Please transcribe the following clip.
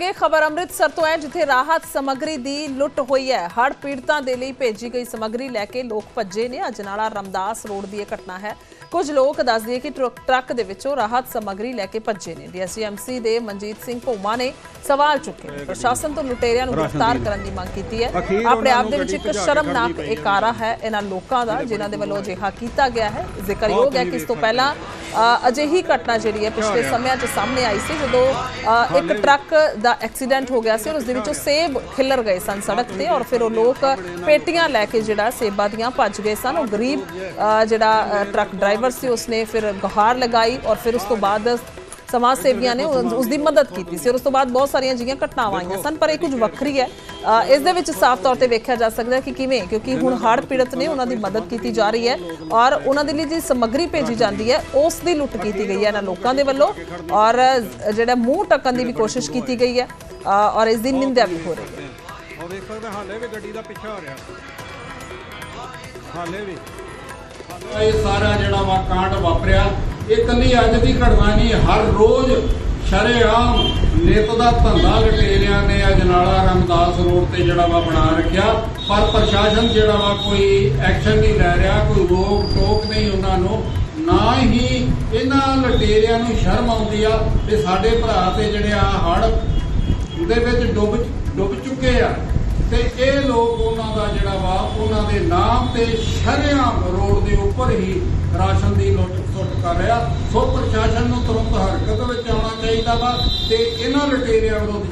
ਇਹ ਖਬਰ ਅੰਮ੍ਰਿਤਸਰ ਤੋਂ ਹੈ ਜਿੱਥੇ ਰਾਹਤ ਸਮੱਗਰੀ ਦੀ ਲੁੱਟ ਹੋਈ ਹੈ। ਹੜ੍ਹ ਪੀੜਤਾਂ ਦੇ ਲਈ ਭੇਜੀ ਗਈ ਸਮੱਗਰੀ ਲੈ ਕੇ ਲੋਕ ਭੱਜੇ ਨੇ। ਅਜਨਾਲਾ ਰਮਦਾਸ ਰੋਡ ਦੀ ਇਹ ਘਟਨਾ ਹੈ। ਕੁਝ ਲੋਕ ਦੱਸਦੀ ਹੈ ਕਿ ਟਰੱਕ ਦੇ ਵਿੱਚੋਂ ਰਾਹਤ ਸਮੱਗਰੀ ਲੈ ਕੇ ਭੱਜੇ ਨੇ। ਡੀਐਸਐਮਸੀ ਦੇ ਮਨਜੀਤ ਸਿੰਘ ਭੋਮਾ ਨੇ ਸਵਾਲ ਚੁੱਕੇ। ਪ੍ਰਸ਼ਾਸਨ ਤੋਂ ਲੁਟੇਰਿਆਂ ਨੂੰ ਗ੍ਰਿਫਤਾਰ ਕਰਨ ਦੀ ਮੰਗ ਕੀਤੀ ਹੈ। ਆਪਣੇ ਆਪ ਦੇ ਵਿੱਚ ਇੱਕ ਸ਼ਰਮਨਾਕ ਖੜਨੀ ਇੱਕ ਕਾਰਾ ਹੈ ਇਹਨਾਂ ਲੋਕਾਂ ਦਾ ਜਿਨ੍ਹਾਂ ਦੇ ਵੱਲੋਂ ਅਜਿਹਾ ਕੀਤਾ ਗਿਆ ਹੈ। ਜ਼ਿਕਰਯੋਗ ਹੈ ਕਿ ਇਸ ਤੋਂ ਪਹਿਲਾਂ ਅਜਿਹੀ ਘਟਨਾ ਜਿਹੜੀ ਹੈ ਪਿਛਲੇ ਸਮਿਆਂ 'ਚ ਸਾਹਮਣੇ ਆਈ ਸੀ ਜਦੋਂ ਇੱਕ ਟਰੱਕ ਦਾ ਐਕਸੀਡੈਂਟ ਹੋ ਗਿਆ ਸੀ ਔਰ ਉਸ ਦੇ ਵਿੱਚੋਂ ਸੇਬ ਖਿੱਲਰ ਗਏ ਸਨ ਸੜਕ ਤੇ ਔਰ ਫਿਰ ਉਹ ਲੋਕ ਪੇਟੀਆਂ ਲੈ ਕੇ ਜਿਹੜਾ ਸੇਬਾਂ ਦੀਆਂ ਭੱਜ ਗਏ ਸਨ। ਉਹ ਗਰੀਬ ਅ, ਜਿਹੜਾ ਟਰੱਕ ਡਰਾਈਵਰ ਸੀ ਉਸਨੇ ਫਿਰ ਗੁਹਾਰ ਲਗਾਈ ਔਰ ਫਿਰ ਉਸ ਤੋਂ ਬਾਅਦ ਸਮਾਜ ਸੇਵੀਆਂ ਨੇ ਉਸ ਦੀ ਮਦਦ ਕੀਤੀ ਸੀ ਔਰ ਉਸ ਤੋਂ ਬਾਅਦ ਬਹੁਤ ਸਾਰੀਆਂ ਜਿਹੀਆਂ ਘਟਨਾਵਾਂ ਆਈਆਂ ਸਨ ਪਰ ਇਹ ਕੁਝ ਵੱਖਰੀ ਹੈ। ਇਸ ਦੇ ਵਿੱਚ ਸਾਫ਼ ਤੌਰ ਤੇ ਵੇਖਿਆ ਜਾ ਸਕਦਾ ਹੈ ਕਿ ਕਿਵੇਂ ਕਿਉਂਕਿ ਹੁਣ ਹੜ੍ਹ ਪੀੜਤ ਨੇ ਉਹਨਾਂ ਦੀ ਮਦਦ ਕੀਤੀ ਜਾ ਰਹੀ ਹੈ ਔਰ ਉਹਨਾਂ ਦੇ ਲਈ ਜੀ ਸਮੱਗਰੀ ਭੇਜੀ ਜਾਂਦੀ ਹੈ ਉਸ ਦੀ ਲੁੱਟ ਕੀਤੀ ਗਈ ਹੈ ਇਹਨਾਂ ਲੋਕਾਂ ਦੇ ਵੱਲੋਂ ਔਰ ਜਿਹੜਾ ਮੂੰਹ ਟੱਕਣ ਦੀ ਵੀ ਕੋਸ਼ਿਸ਼ ਕੀਤੀ ਗਈ ਹੈ ਔਰ ਇਸ ਦੀ ਨਿੰਦਿਆ ਵੀ ਹੋ ਰਹੀ ਹੈ। ਉਹ ਦੇਖ ਸਕਦੇ ਹਾਲੇ ਵੀ ਗੱਡੀ ਦਾ ਪਿੱਛਾ ਹੋ ਰਿਹਾ। ਹਾਲੇ ਵੀ। ਇਹ ਸਾਰਾ ਜਿਹੜਾ ਵਾ ਕਾਂਡ ਵਾਪਰਿਆ ਇਹ ਕੱਲੀ ਅੱਜ ਦੀ ਘਟਨਾ ਨਹੀਂ, ਹਰ ਰੋਜ਼ ਸ਼ਰੇਆਮ ਨਿਤ ਦਾ ਧੰਦਾ ਲਟੇਰਿਆਂ ਨੇ ਅਜਨਾਲਾ ਰਮਦਾਸ ਰੋਡ ਤੇ ਜਿਹੜਾ ਵਾ ਬਣਾ ਰੱਖਿਆ। ਪਰ ਪ੍ਰਸ਼ਾਸਨ ਜਿਹੜਾ ਵਾ ਕੋਈ ਐਕਸ਼ਨ ਨਹੀਂ ਲੈ ਰਿਹਾ, ਕੋਈ ਰੋਕ ਟੋਕ ਨਹੀਂ ਉਹਨਾਂ ਨੂੰ। ਨਾ ਹੀ ਇਹਨਾਂ ਲਟੇਰਿਆਂ ਨੂੰ ਸ਼ਰਮ ਆਉਂਦੀ ਆ ਤੇ ਸਾਡੇ ਭਰਾ ਤੇ ਜਿਹੜੇ ਆ ਹੜ ਦੇ ਵਿੱਚ ਡੁੱਬ ਡੁੱਬ ਚੁੱਕੇ ਆ। ਤੇ ਇਹ ਲੋਕ ਉਹਨਾਂ ਦਾ ਜਿਹੜਾ ਵਾ, ਉਹਨਾਂ ਦੇ ਨਾਮ ਤੇ ਸ਼ਰੇਆਮ ਰੋਡ ਦੇ ਉੱਪਰ ਹੀ ਰਾਸ਼ਨ ਦੀ ਲੁੱਟ ਕਰ ਰਿਹਾ ਸੋ ਪ੍ਰਸ਼ਾਸਨ ਨੂੰ ਤੁਰੰਤ ਹਰਕਤ ਵਿੱਚ ਆਉਣਾ ਚਾਹੀਦਾ ਵਾ ਤੇ ਇਹਨਾਂ ਲਟੇਰਿਆਂ ਵਿਰੁੱਧ